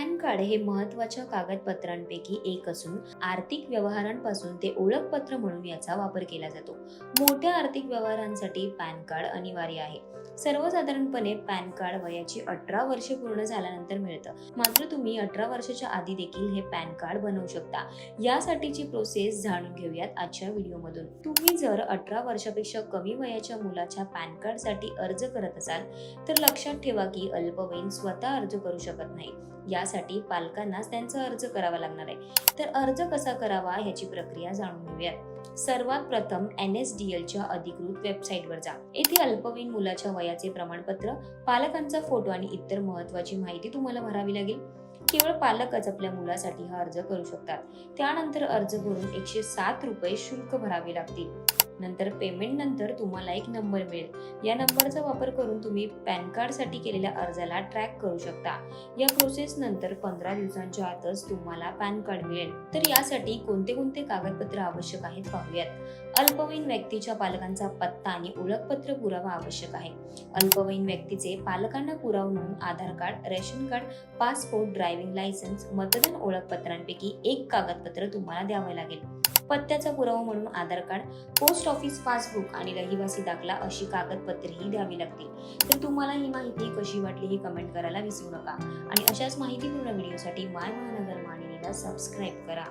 Pan card हे महत्त्वाच्या कागदपत्रांपैकी एक असून आर्थिक व्यवहारांपासून ते ओळखपत्र म्हणून याचा वापर केला जातो. मोठ्या आर्थिक व्यवहारांसाठी पॅन कार्ड अनिवार्य आहे. सर्वसाधारणपणे पॅन कार्ड वयाची अठरा वर्षे पूर्ण झाल्यानंतर मिळतं. मात्र तुम्ही अठरा वर्षाच्या आधी देखील हे पॅन कार्ड बनवू शकता. यासाठीची प्रोसेस जाणून घेऊयात आजच्या व्हिडिओमधून. तुम्ही जर अठरा वर्षापेक्षा कमी वयाच्या मुलाच्या पॅन कार्डसाठी अर्ज करत असाल तर लक्षात ठेवा की अल्पवयीन स्वतः अर्ज करू शकत नाही. यासाठी यासाठी पालकांनाच त्यांचा अर्ज करावा लागणार आहे. तर अर्ज कसा करावा ह्याची प्रक्रिया जाणून घेऊयात. सर्वात प्रथम एन एस डी एलच्या अधिकृत वेबसाईटवर जा. येथे अल्पवयीन मुलाच्या वयाचे प्रमाणपत्र पालकांचा फोटो आणि इतर महत्वाची माहिती तुम्हाला भरावी लागेल. केवळ पालकच आपल्या मुलासाठी हा अर्ज करू शकतात. त्यानंतर अर्ज भरून एकशे सात रुपये शुल्क भरावे लागतील. नंतर पेमेंट नंतर तुम्हाला एक नंबर मिळेल. या नंबरचा वापर करून तुम्ही पॅन कार्डसाठी केलेल्या अर्जाला ट्रॅक करू शकता. या प्रोसेस नंतर पंधरा दिवसांच्या आतच तुम्हाला पॅन कार्ड मिळेल. तर यासाठी कोणते कोणते कागदपत्र आवश्यक आहेत पाहूयात. अल्पवयीन व्यक्तीच्या पालकांचा पत्ता आणि ओळखपत्र पुरावा आवश्यक आहे. अल्पवयीन व्यक्तीचे पालकांना पुरावा म्हणून Aadhaar card ration card passport driving licence मतदान ओळखपत्रांपैकी एक कागदपत्र तुम्हाला द्यावे लागेल. पत्त्याचा पुरावा म्हणून Aadhaar card post office passbook आणि रहिवासी दाखला अशी कागदपत्रेही द्यावी लागतील. तर तुम्हाला ही माहिती कशी वाटली ही कमेंट करायला विसरू नका. आणि अशाच माहितीपूर्ण व्हिडिओसाठी माय महानगर मानिनीला सबस्क्राईब करा.